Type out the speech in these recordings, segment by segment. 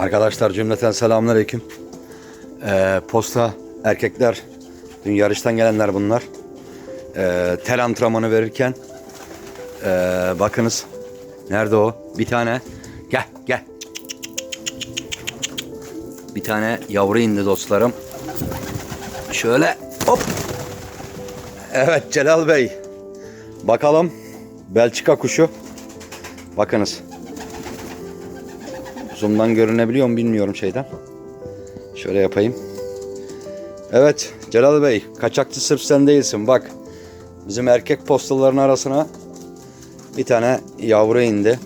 Arkadaşlar cümleten selamünaleyküm. Ee, posta erkekler, dün yarıştan gelenler bunlar. Ee, tel antrenmanı verirken ee, bakınız nerede o? Bir tane gel gel. Bir tane yavru indi dostlarım. Şöyle hop. Evet Celal Bey. Bakalım Belçika kuşu. Bakınız. Zoom'dan görünebiliyor mu bilmiyorum şeyden. Şöyle yapayım. Evet Celal Bey kaçakçı sırf sen değilsin bak. Bizim erkek postaların arasına bir tane yavru indi.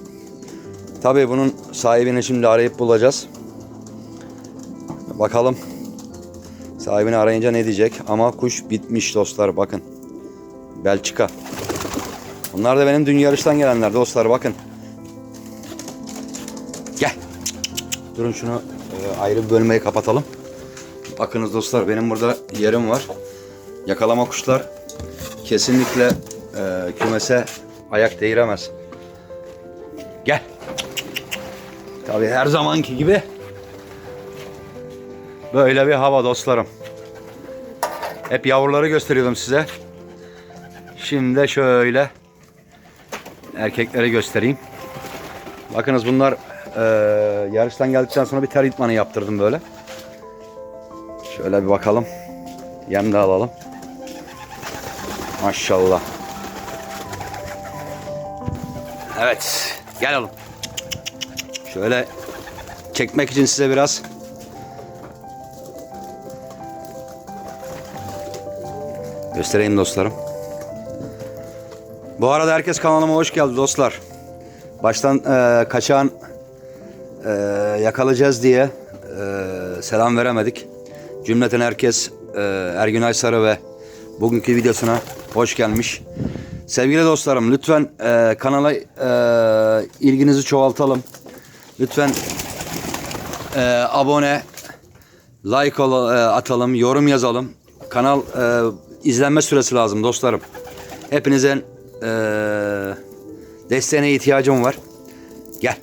Tabii bunun sahibini şimdi arayıp bulacağız. Bakalım sahibini arayınca ne diyecek ama kuş bitmiş dostlar bakın. Belçika. Bunlar da benim dün yarıştan gelenler dostlar bakın. Durun şunu e, ayrı bir bölmeyi kapatalım. Bakınız dostlar benim burada yerim var. Yakalama kuşlar kesinlikle e, kümese ayak değiremez. Gel. Tabii her zamanki gibi böyle bir hava dostlarım. Hep yavruları gösteriyordum size. Şimdi de şöyle erkekleri göstereyim. Bakınız bunlar e, yarıştan geldikten sonra bir ter itmanı yaptırdım böyle. Şöyle bir bakalım. Yem de alalım. Maşallah. Evet. Gel oğlum. Şöyle çekmek için size biraz göstereyim dostlarım. Bu arada herkes kanalıma hoş geldi dostlar. Baştan e, kaçağın e, yakalayacağız diye e, selam veremedik. Cümleten herkes e, Ergün Aysarı ve bugünkü videosuna hoş gelmiş. Sevgili dostlarım lütfen e, kanala e, ilginizi çoğaltalım. Lütfen e, abone, like ol- e, atalım, yorum yazalım. Kanal e, izlenme süresi lazım dostlarım. Hepinizin e, desteğine ihtiyacım var. Gel.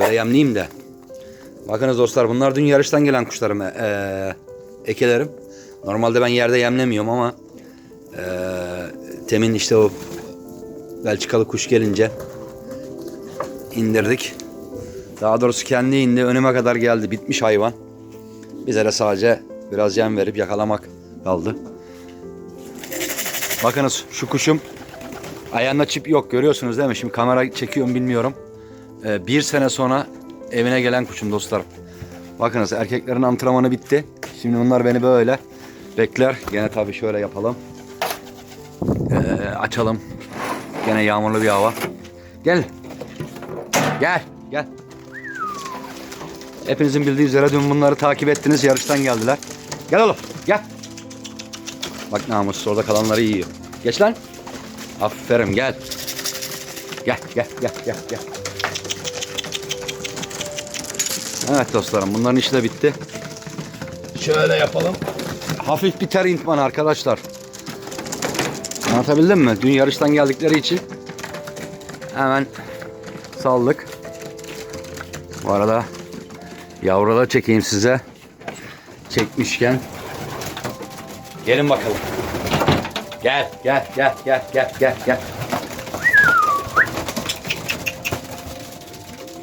Şöyle yemleyeyim de. Bakınız dostlar bunlar dün yarıştan gelen kuşlarım. E, ekelerim. Normalde ben yerde yemlemiyorum ama e, temin işte o Belçikalı kuş gelince indirdik. Daha doğrusu kendi indi önüme kadar geldi bitmiş hayvan. Bize de sadece biraz yem verip yakalamak kaldı. Bakınız şu kuşum ayağında çip yok görüyorsunuz değil mi? Şimdi kamera çekiyorum bilmiyorum. Ee, bir sene sonra evine gelen kuşum dostlarım. Bakınız erkeklerin antrenmanı bitti. Şimdi bunlar beni böyle bekler. Gene tabii şöyle yapalım. Ee, açalım. Gene yağmurlu bir hava. Gel. Gel. Gel. Hepinizin bildiği üzere dün bunları takip ettiniz. Yarıştan geldiler. Gel oğlum. Gel. Bak namussuz orada kalanları yiyor. Geç lan. Aferin gel. Gel gel gel gel gel. Evet dostlarım bunların işi de bitti. Şöyle yapalım. Hafif bir ter intmanı arkadaşlar. Anlatabildim mi? Dün yarıştan geldikleri için hemen saldık. Bu arada yavruları çekeyim size. Çekmişken Gelin bakalım. Gel, gel, gel, gel, gel, gel, gel.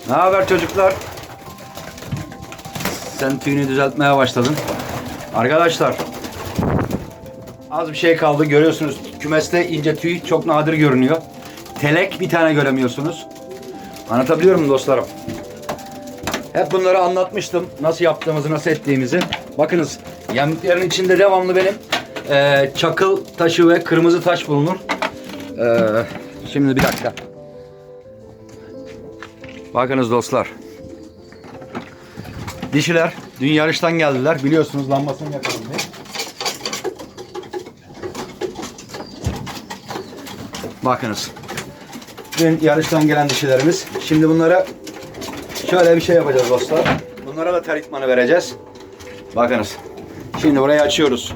Ne haber çocuklar? Sen tüyünü düzeltmeye başladın. Arkadaşlar, az bir şey kaldı. Görüyorsunuz kümeste ince tüy çok nadir görünüyor. Telek bir tane göremiyorsunuz. Anlatabiliyor muyum dostlarım? Hep bunları anlatmıştım. Nasıl yaptığımızı, nasıl ettiğimizi. Bakınız yemliklerin içinde devamlı benim eee, çakıl taşı ve kırmızı taş bulunur. Eee, şimdi bir dakika. Bakınız dostlar. Dişiler dün yarıştan geldiler. Biliyorsunuz lambasını yakalım diye. Bakınız. Dün yarıştan gelen dişilerimiz. Şimdi bunlara Şöyle bir şey yapacağız dostlar. Bunlara da teritmanı vereceğiz. Bakınız. Şimdi burayı açıyoruz.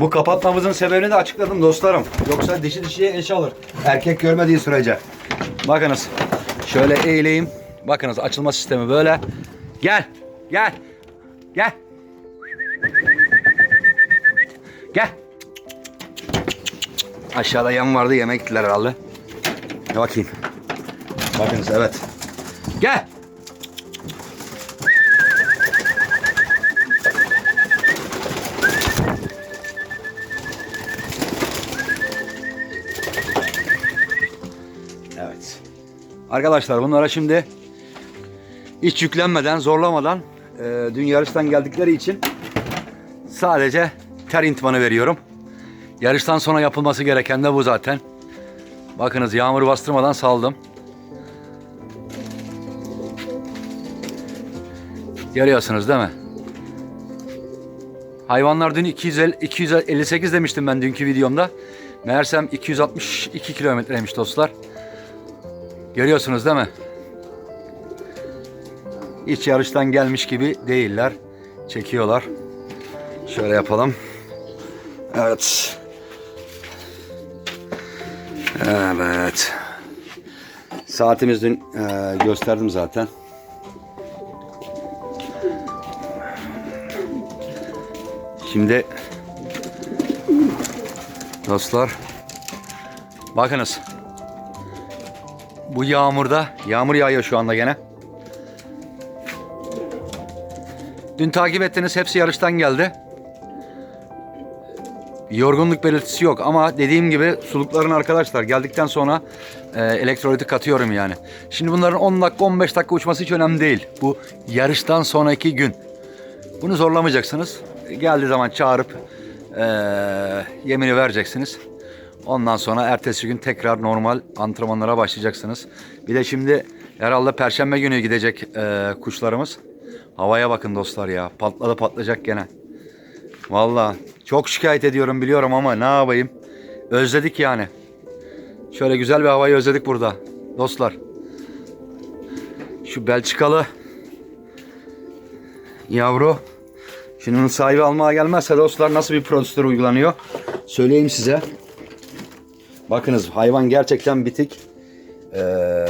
Bu kapatmamızın sebebini de açıkladım dostlarım. Yoksa dişi dişiye eş alır. Erkek görmediği sürece. Bakınız. Şöyle eğileyim. Bakınız açılma sistemi böyle. Gel. Gel. Gel. Gel. Aşağıda yem vardı yemek gittiler herhalde. Ne bakayım. Bakınız evet. Gel. Evet. Arkadaşlar bunlara şimdi hiç yüklenmeden, zorlamadan e, dün yarıştan geldikleri için sadece ter intmanı veriyorum. Yarıştan sonra yapılması gereken de bu zaten. Bakınız yağmur bastırmadan saldım. Görüyorsunuz değil mi? Hayvanlar dün 250, 258 demiştim ben dünkü videomda. Meğersem 262 kilometreymiş dostlar. Görüyorsunuz değil mi? Hiç yarıştan gelmiş gibi değiller. Çekiyorlar. Şöyle yapalım. Evet. Evet. Saatimiz dün e, gösterdim zaten. Şimdi dostlar bakınız. Bu yağmurda yağmur yağıyor şu anda gene. Dün takip ettiniz hepsi yarıştan geldi. Yorgunluk belirtisi yok ama dediğim gibi sulukların arkadaşlar geldikten sonra e, elektroliti katıyorum yani. Şimdi bunların 10 dakika 15 dakika uçması hiç önemli değil. Bu yarıştan sonraki gün. Bunu zorlamayacaksınız. Geldiği zaman çağırıp e, yemini vereceksiniz. Ondan sonra ertesi gün tekrar normal antrenmanlara başlayacaksınız. Bir de şimdi herhalde perşembe günü gidecek e, kuşlarımız. Havaya bakın dostlar ya. Patladı patlayacak gene. Vallahi çok şikayet ediyorum biliyorum ama ne yapayım? Özledik yani. Şöyle güzel bir havayı özledik burada. Dostlar. Şu Belçikalı yavru. Şimdi onun sahibi almaya gelmezse dostlar nasıl bir prosedür uygulanıyor? Söyleyeyim size. Bakınız hayvan gerçekten bitik. Ee,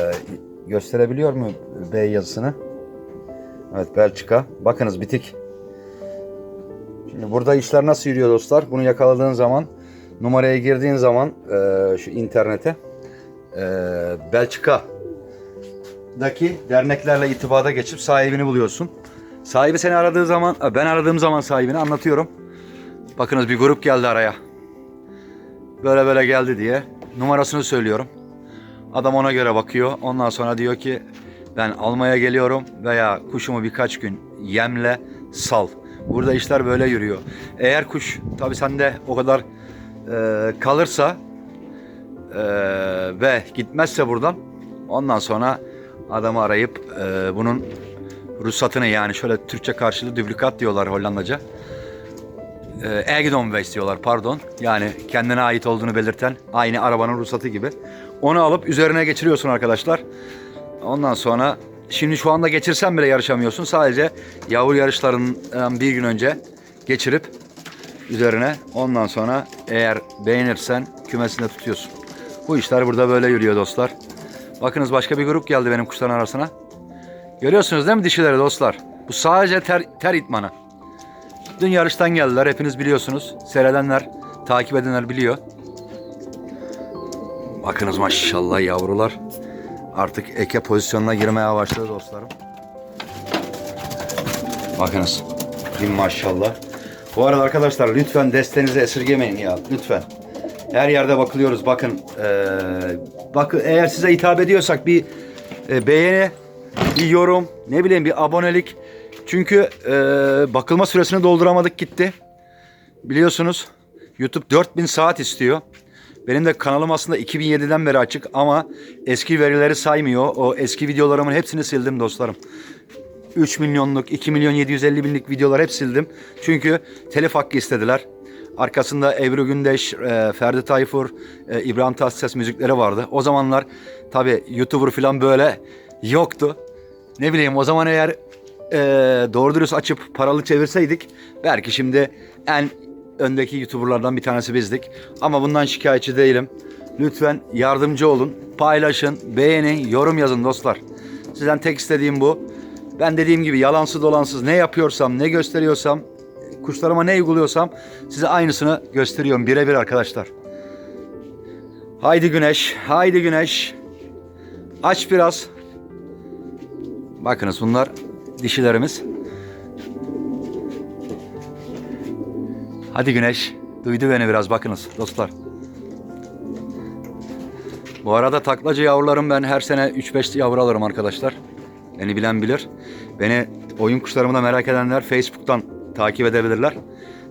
gösterebiliyor mu B yazısını? Evet Belçika. Bakınız bitik. Şimdi burada işler nasıl yürüyor dostlar? Bunu yakaladığın zaman numaraya girdiğin zaman e, şu internete e, Belçika'daki derneklerle itibada geçip sahibini buluyorsun. Sahibi seni aradığı zaman, ben aradığım zaman sahibini anlatıyorum. Bakınız bir grup geldi araya. Böyle böyle geldi diye numarasını söylüyorum. Adam ona göre bakıyor. Ondan sonra diyor ki ben almaya geliyorum veya kuşumu birkaç gün yemle sal. Burada işler böyle yürüyor. Eğer kuş tabi sende o kadar e, kalırsa e, ve gitmezse buradan ondan sonra adamı arayıp e, bunun ruhsatını yani şöyle Türkçe karşılığı dublikat diyorlar Hollandaca. E, Eigendomsbewijs diyorlar pardon. Yani kendine ait olduğunu belirten aynı arabanın ruhsatı gibi. Onu alıp üzerine geçiriyorsun arkadaşlar. Ondan sonra şimdi şu anda geçirsen bile yarışamıyorsun. Sadece yavru yarışlarından bir gün önce geçirip üzerine ondan sonra eğer beğenirsen kümesinde tutuyorsun. Bu işler burada böyle yürüyor dostlar. Bakınız başka bir grup geldi benim kuşların arasına. Görüyorsunuz değil mi dişileri dostlar? Bu sadece ter, ter itmanı. Dün yarıştan geldiler hepiniz biliyorsunuz. Seyredenler, takip edenler biliyor. Bakınız maşallah yavrular. Artık eke pozisyonuna girmeye başladı dostlarım. Bakınız. Bin maşallah. Bu arada arkadaşlar lütfen destenizi esirgemeyin ya. Lütfen. Her yerde bakılıyoruz. Bakın. Ee, bakın eğer size hitap ediyorsak bir e, beğeni, bir yorum, ne bileyim bir abonelik. Çünkü e, bakılma süresini dolduramadık gitti. Biliyorsunuz YouTube 4000 saat istiyor. Benim de kanalım aslında 2007'den beri açık ama eski verileri saymıyor. O eski videolarımın hepsini sildim dostlarım. 3 milyonluk, 2 milyon 750 binlik videolar hep sildim. Çünkü telif hakkı istediler. Arkasında Ebru Gündeş, e, Ferdi Tayfur, e, İbrahim Tatlıses müzikleri vardı. O zamanlar tabi YouTuber falan böyle yoktu. Ne bileyim o zaman eğer e, doğru dürüst açıp paralı çevirseydik belki şimdi en öndeki YouTuber'lardan bir tanesi bizdik. Ama bundan şikayetçi değilim. Lütfen yardımcı olun, paylaşın, beğenin, yorum yazın dostlar. Sizden tek istediğim bu. Ben dediğim gibi yalansız dolansız ne yapıyorsam, ne gösteriyorsam, kuşlarıma ne uyguluyorsam size aynısını gösteriyorum birebir arkadaşlar. Haydi güneş, haydi güneş. Aç biraz. Bakınız bunlar dişilerimiz. Hadi güneş. Duydu beni biraz bakınız dostlar. Bu arada taklacı yavrularım ben her sene 3-5 yavru alırım arkadaşlar. Beni bilen bilir. Beni oyun kuşlarımı da merak edenler Facebook'tan takip edebilirler.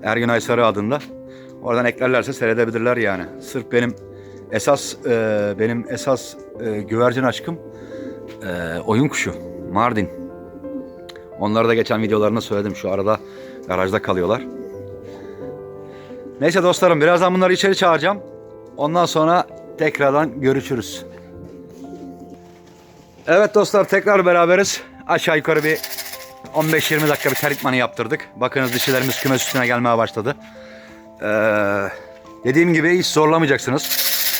Ergün Aysarı adında. Oradan eklerlerse seyredebilirler yani. Sırf benim esas e, benim esas e, güvercin aşkım e, oyun kuşu. Mardin. Onları da geçen videolarında söyledim. Şu arada garajda kalıyorlar. Neyse dostlarım birazdan bunları içeri çağıracağım. Ondan sonra tekrardan görüşürüz. Evet dostlar tekrar beraberiz. Aşağı yukarı bir 15-20 dakika bir terikmanı yaptırdık. Bakınız dişilerimiz kümes üstüne gelmeye başladı. Ee, dediğim gibi hiç zorlamayacaksınız.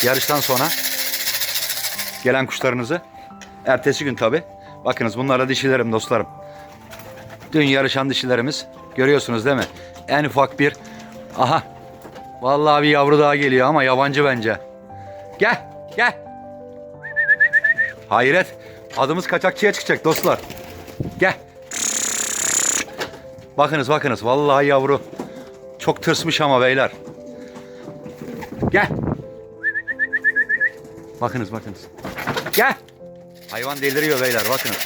Yarıştan sonra gelen kuşlarınızı. Ertesi gün tabi. Bakınız bunlar da dişilerim dostlarım. Dün yarışan dişilerimiz. Görüyorsunuz değil mi? En ufak bir... Aha. Vallahi bir yavru daha geliyor ama yabancı bence. Gel. Gel. Hayret. Adımız kaçakçıya çıkacak dostlar. Gel. Bakınız bakınız. Vallahi yavru. Çok tırsmış ama beyler. Gel. Bakınız bakınız. Gel. Hayvan deliriyor beyler bakınız.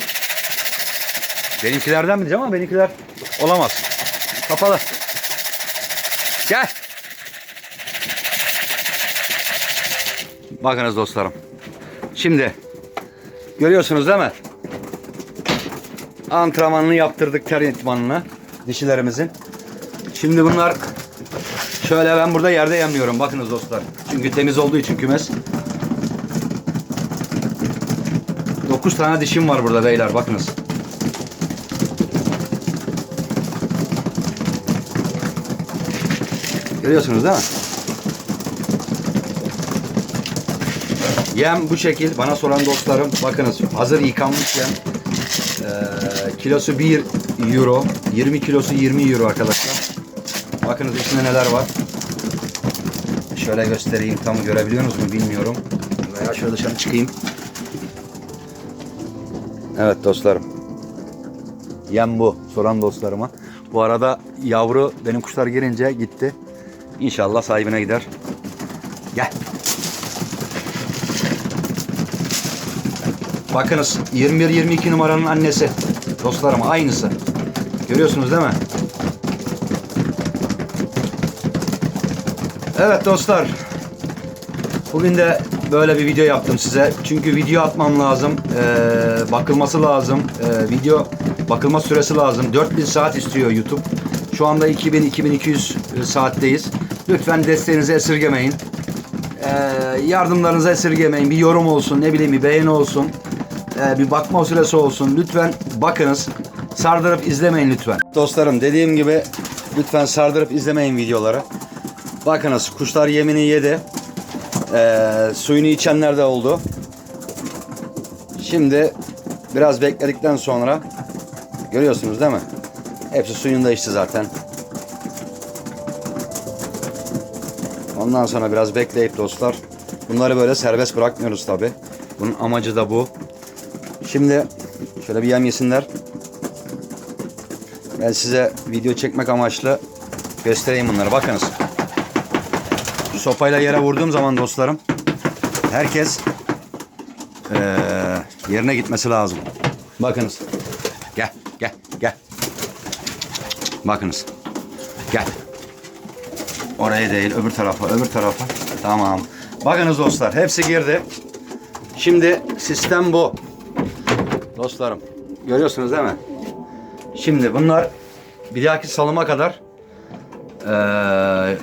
Benimkilerden mi diyeceğim ama benimkiler olamaz. Kapalı. Gel. Bakınız dostlarım. Şimdi görüyorsunuz değil mi? Antrenmanını yaptırdık ter itmanını dişilerimizin. Şimdi bunlar şöyle ben burada yerde yemiyorum bakınız dostlar. Çünkü temiz olduğu için kümes. 9 tane dişim var burada beyler bakınız. Görüyorsunuz değil mi? Yem bu şekil. Bana soran dostlarım bakınız hazır yıkanmış yem. Ee, kilosu 1 euro. 20 kilosu 20 euro arkadaşlar. Bakınız içinde neler var. Şöyle göstereyim. Tam görebiliyorsunuz mu bilmiyorum. Veya şöyle dışarı çıkayım. Evet dostlarım. Yem bu. Soran dostlarıma. Bu arada yavru benim kuşlar girince gitti. İnşallah sahibine gider. Gel. Bakınız 21-22 numaranın annesi. Dostlarım aynısı. Görüyorsunuz değil mi? Evet dostlar. Bugün de böyle bir video yaptım size. Çünkü video atmam lazım. Ee, bakılması lazım. Ee, video bakılma süresi lazım. 4000 saat istiyor YouTube. Şu anda 2000-2200 saatteyiz. Lütfen desteğinizi esirgemeyin. Ee, yardımlarınızı esirgemeyin. Bir yorum olsun, ne bileyim bir beğeni olsun. Ee, bir bakma süresi olsun. Lütfen bakınız. Sardırıp izlemeyin lütfen. Dostlarım dediğim gibi lütfen sardırıp izlemeyin videoları. Bakınız kuşlar yemini yedi. Ee, suyunu içenler de oldu. Şimdi biraz bekledikten sonra görüyorsunuz değil mi? Hepsi suyunu da içti zaten. Ondan sonra biraz bekleyip dostlar bunları böyle serbest bırakmıyoruz tabi. Bunun amacı da bu. Şimdi şöyle bir yem yesinler. Ben size video çekmek amaçlı göstereyim bunları. Bakınız. Sopayla yere vurduğum zaman dostlarım herkes eee, yerine gitmesi lazım. Bakınız. Gel, gel, gel. Bakınız. Gel. Oraya değil, öbür tarafa, öbür tarafa. Tamam. Bakınız dostlar, hepsi girdi. Şimdi sistem bu. Dostlarım, görüyorsunuz değil mi? Şimdi bunlar bir dahaki salıma kadar eee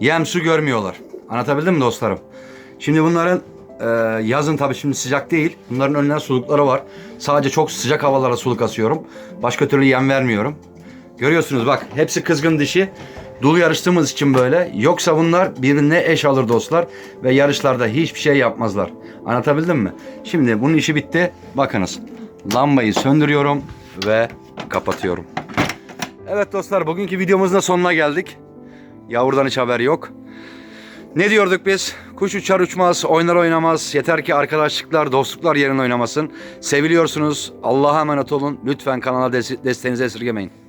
yem su görmüyorlar. Anlatabildim mi dostlarım? Şimdi bunların e, yazın tabii şimdi sıcak değil. Bunların önüne sulukları var. Sadece çok sıcak havalara suluk asıyorum. Başka türlü yem vermiyorum. Görüyorsunuz bak hepsi kızgın dişi. Dul yarıştığımız için böyle. Yoksa bunlar birbirine eş alır dostlar. Ve yarışlarda hiçbir şey yapmazlar. Anlatabildim mi? Şimdi bunun işi bitti. Bakınız. Lambayı söndürüyorum ve kapatıyorum. Evet dostlar bugünkü videomuzun da sonuna geldik. Yavrudan hiç haber yok. Ne diyorduk biz? Kuş uçar uçmaz, oynar oynamaz. Yeter ki arkadaşlıklar, dostluklar yerine oynamasın. Seviliyorsunuz. Allah'a emanet olun. Lütfen kanala des- desteğinizi esirgemeyin.